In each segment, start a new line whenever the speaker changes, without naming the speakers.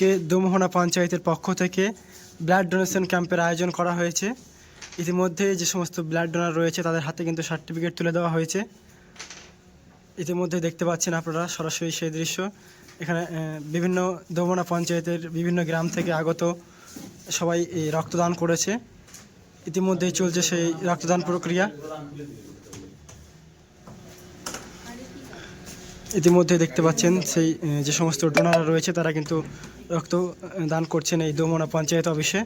কে দোমোহনা পঞ্চায়েতের পক্ষ থেকে ব্লাড ডোনেশন ক্যাম্পের আয়োজন করা হয়েছে। ইতিমধ্যে যে সমস্ত ব্লাড ডোনার রয়েছে, তাদের হাতে কিন্তু সার্টিফিকেট তুলে দেওয়া হয়েছে। ইতিমধ্যে দেখতে পাচ্ছেন আপনারা সরাসরি সেই দৃশ্য। এখানে বিভিন্ন দোমোনা পঞ্চায়েতের বিভিন্ন গ্রাম থেকে আগত সবাই রক্তদান করেছে। ইতিমধ্যেই চলছে সেই রক্তদান প্রক্রিয়া। ইতিমধ্যে দেখতে পাচ্ছেন সেই যে সমস্ত ডোনার রয়েছে তারা কিন্তু রক্ত দান করছেন এই দোমনা পঞ্চায়েত অফিসে।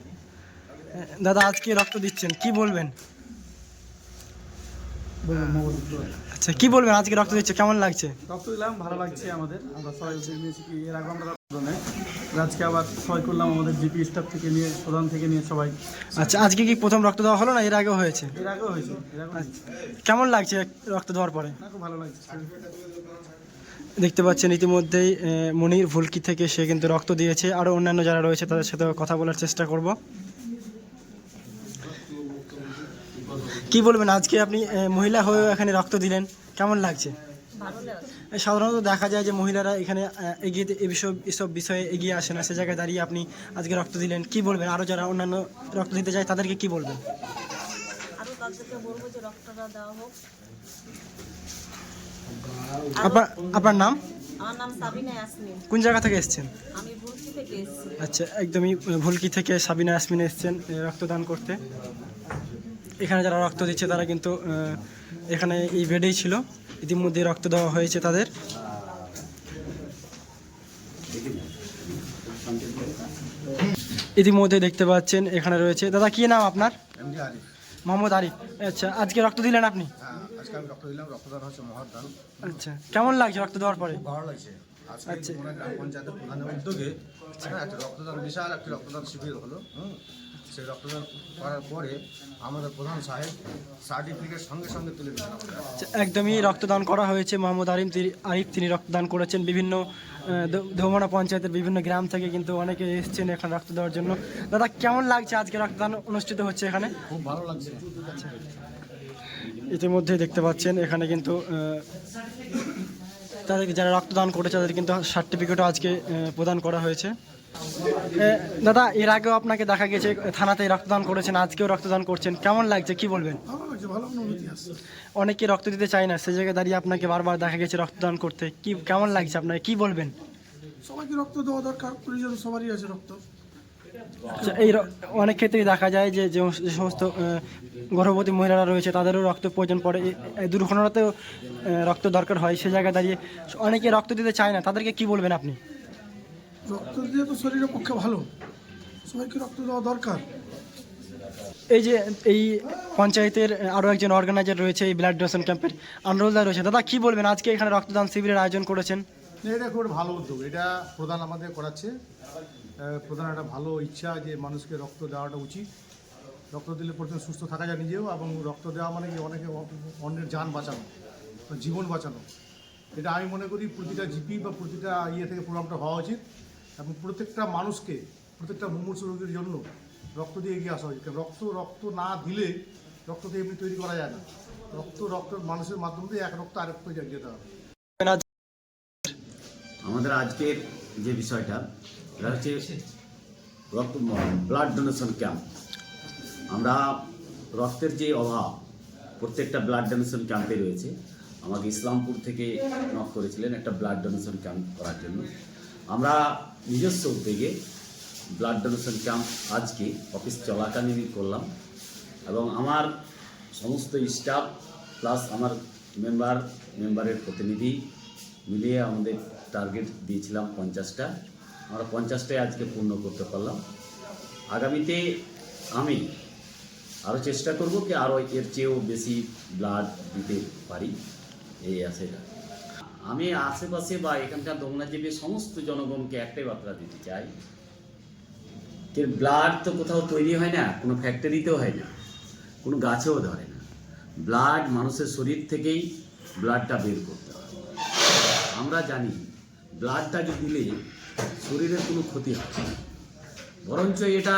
দাদা আজকে রক্ত দিচ্ছেন কি বলবেন? আচ্ছা কি বলবেন আজকে রক্ত দিচ্ছে কেমন লাগছে?
রক্ত দিলাম ভালো লাগছে আমাদের আমরা সবাই নিয়েছি কি এর আগে আমরা আজকে আবার সবাই করলাম আমাদের জিপি স্টাফ থেকে নিয়ে প্রধান থেকে নিয়ে সবাই।
আচ্ছা আজকে কি প্রথম রক্ত দেওয়া হলো না এর আগেও হয়েছে?
এর আগেও হয়েছে
আচ্ছা, কেমন লাগছে রক্ত দেওয়ার পরে?
ভালো লাগছে।
দেখতে পাচ্ছেন ইতিমধ্যেই মনির ভুলকি থেকে সে কিন্তু রক্ত দিয়েছে। আরও অন্যান্য যারা রয়েছে, তাদের সাথে কথা বলার চেষ্টা করব। কি বলবেন? আজকে আপনি মহিলা হয়ে এখানে রক্ত দিলেন। কেমন লাগছে? সাধারণত দেখা যায় যে মহিলারা এখানে এগিয়ে এসব এসব বিষয়ে এগিয়ে আসে না। সে জায়গায় দাঁড়িয়ে আপনি আজকে রক্ত দিলেন। কি বলবেন? আরও যারা অন্যান্য রক্ত দিতে চায়, তাদেরকে কি বলবেন?
তাদেরকে বলব যে রক্তটা দেওয়া হোক।
আপনার আপনার নাম?
আমার নাম সাবিনা ইয়াসমিন।
কোন জায়গা থেকে এসেছেন?
আমি ভুলকি থেকে এসেছি।
আচ্ছা একদমই ভুলকি থেকে সাবিনা ইয়াসমিন এসছেন রক্তদান করতে। এখানে যারা রক্ত দিচ্ছে তারা কিন্তু এখানে এই বেডেই ছিল। ইতিমধ্যে রক্ত দেওয়া হয়েছে তাদের। ইতিমধ্যে দেখতে পাচ্ছেন এখানে রয়েছে। দাদা কি নাম আপনার? মোহাম্মদ আরিফ। আচ্ছা আজকে রক্ত দিলেন আপনি?
হ্যাঁ। আজকে আমি রক্ত দিলাম রক্তদান হচ্ছে মহৎদান
আচ্ছা কেমন লাগছে রক্ত দেওয়ার পরে?
ভালো লাগছে। আজকে
আচ্ছা।
মনে গ্রাম পঞ্চায়েতের প্রধানের উদ্যোগে হ্যাঁ একটা রক্তদান বিশাল একটি রক্তদান শিবির হলো হুম? সেই রক্তদান করার পরে আমাদের প্রধান সাহেব সার্টিফিকেট সঙ্গে সঙ্গে তুলে দিলেন
আচ্ছা, একদমই রক্তদান করা হয়েছে। মোহাম্মদ আরিম তিনি আরিফ তিনি রক্তদান করেছেন বিভিন্ন ধৌমনা পঞ্চায়েতের বিভিন্ন গ্রাম থেকে কিন্তু অনেকে এসেছেন এখানে রক্ত দেওয়ার জন্য। দাদা কেমন লাগছে আজকে রক্তদান অনুষ্ঠিত হচ্ছে এখানে?
খুব ভালো লাগছে।
ইতিমধ্যে দেখতে পাচ্ছেন, এখানে কিন্তু তাদেরকে যারা রক্তদান করেছে, তাদের কিন্তু সার্টিফিকেটও আজকে প্রদান করা হয়েছে। দাদা, এর আগেও আপনাকে দেখা গেছে, থানাতে রক্তদান করেছেন, আজকেও রক্তদান করছেন। কেমন লাগছে? কি বলবেন? অনেকে রক্ত দিতে চায় না, সে জায়গায় দাঁড়িয়ে আপনাকে বারবার দেখা গেছে রক্তদান করতে। কি, কেমন লাগছে আপনাকে? কি বলবেন?
সবাইকে রক্ত দেওয়া দরকার, প্রয়োজন সবারই আছে রক্ত।
এই র- অনেক ক্ষেত্রেই দেখা যায় যে যে সমস্ত গর্ভবতী মহিলারা রয়েছে তাদেরও রক্ত প্রয়োজন পড়ে। এই- এই দুর্ঘটনাতেও রক্ত দরকার হয় সে জায়গায় দাঁড়িয়ে। অনেকে রক্ত দিতে চায় না তাদেরকে কি বলবেন আপনি?
রক্ত দিয়ে তো শরীরের পক্ষে ভালো। সবাইকে রক্ত দেওয়া দরকার।
এই যে এই পঞ্চায়েতের আরও একজন অর্গানাইজার রয়েছে এই ব্লাড ডোনেশন ক্যাম্পের আনরোলদা রয়েছে। দাদা কি বলবেন? আজকে এখানে রক্তদান শিবিরের আয়োজন করেছেন।
এটা খুব ভালো উদ্যোগ। এটা প্রধান আমাদের করাচ্ছে। প্রধান একটা ভালো ইচ্ছা যে মানুষকে রক্ত দেওয়াটা উচিত। রক্ত দিলে প্রথমে সুস্থ থাকা যায় নিজেও এবং রক্ত দেওয়া মানে কি অনেকে অন্যের যান বাঁচানো জীবন বাঁচানো। এটা আমি মনে করি প্রতিটা জিপি বা প্রতিটা ইয়ে থেকে প্রোগ্রামটা হওয়া উচিত এবং প্রত্যেকটা মানুষকে, প্রত্যেকটা মুমূর্ষ রোগীর জন্য রক্ত দিয়ে এগিয়ে আসা উচিত। রক্ত রক্ত না দিলে রক্ত দিয়ে এমনি তৈরি করা যায় না। রক্ত রক্ত মানুষের মাধ্যম এক রক্ত আরেক রক্ত যেতে হবে।
আমাদের আজকের যে বিষয়টা এটা হচ্ছে রক্ত ব্লাড ডোনেশন ক্যাম্প আমরা রক্তের যে অভাব, প্রত্যেকটা ব্লাড ডোনেশন ক্যাম্পে রয়েছে। আমাকে ইসলামপুর থেকে নক করেছিলেন একটা ব্লাড ডোনেশন ক্যাম্প করার জন্য। আমরা নিজস্ব উদ্যোগে ব্লাড ডোনেশন ক্যাম্প আজকে অফিস চলাকালীনই করলাম এবং আমার সমস্ত স্টাফ প্লাস আমার মেম্বার মেম্বারের প্রতিনিধি মিলিয়ে আমাদের টার্গেট দিয়েছিলাম পঞ্চাশটা। আমরা পঞ্চাশটাই আজকে পূর্ণ করতে পারলাম। আগামীতে আমি আরও চেষ্টা করব কি আরও এর চেয়েও বেশি ব্লাড দিতে পারি এই আছে আমি আশেপাশে বা এখানকার দমনাজীবী সমস্ত জনগণকে একটাই বার্তা দিতে চাই, যে ব্লাড তো কোথাও তৈরি হয় না, কোনো ফ্যাক্টরিতেও হয় না, কোনো গাছেও ধরে না। ব্লাড মানুষের শরীর থেকেই ব্লাডটা বের করতে হয়। আমরা জানি ব্লাডটাকে দিলে শরীরের কোনো ক্ষতি হয় বরঞ্চ এটা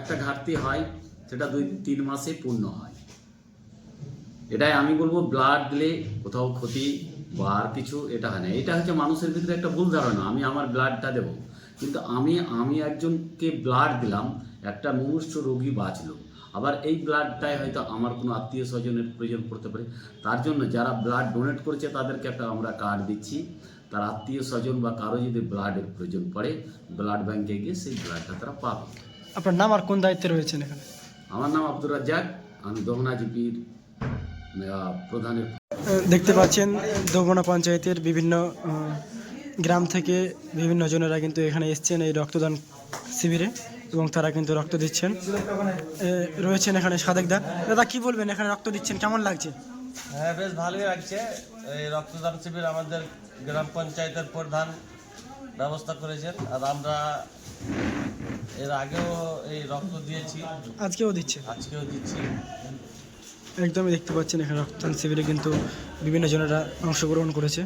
একটা ঘাটতি হয়, সেটা দুই, তিন মাসে পূর্ণ হয়। এটাই আমি বলব ব্লাড দিলে কোথাও ক্ষতি বা আর কিছু এটা হয় না। এটা হচ্ছে মানুষের ভিতরে একটা ভুল ধারণা, আমি আমার ব্লাডটা দেব। কিন্তু আমি আমি একজনকে ব্লাড দিলাম, একটা মুমূর্ষ রোগী বাঁচলো। আবার এই ব্লাডটাই হয়তো আমার কোনো আত্মীয় স্বজনের প্রয়োজন পড়তে পারে। তার জন্য যারা ব্লাড ডোনেট করেছে, তাদেরকে একটা আমরা কার্ড দিচ্ছি। তার আত্মীয় স্বজন বা কারও যদি ব্লাডের প্রয়োজন পড়ে ব্লাড ব্যাংকে গিয়ে সেই ব্লাডটা তারা পাবে।
আপনার নাম আর কোন দায়িত্বে রয়েছেন এখানে?
আমার নাম আব্দুর রাজ্জাক আমি দোহনা জিপির প্রধানের
দেখতে পাচ্ছেন দোবনা পঞ্চায়েতের বিভিন্ন গ্রাম থেকে বিভিন্ন জনেরা কিন্তু এখানে এসছেন এই রক্তদান শিবিরে এবং তারা কিন্তু রক্ত দিচ্ছেন। রয়েছেন এখানে সাদেক দা দাদা কি বলবেন? এখানে রক্ত দিচ্ছেন কেমন লাগছে?
হ্যাঁ বেশ ভালোই লাগছে। এই রক্তদান শিবির আমাদের গ্রাম পঞ্চায়েতের প্রধান ব্যবস্থা করেছেন আর আমরা এর আগেও এই রক্ত দিয়েছি।
আজকেও দিচ্ছে?
আজকেও দিচ্ছি।
একদমই দেখতে পাচ্ছেন এখানে রক্তদান শিবিরে কিন্তু বিভিন্ন জনেরা অংশগ্রহণ করেছে।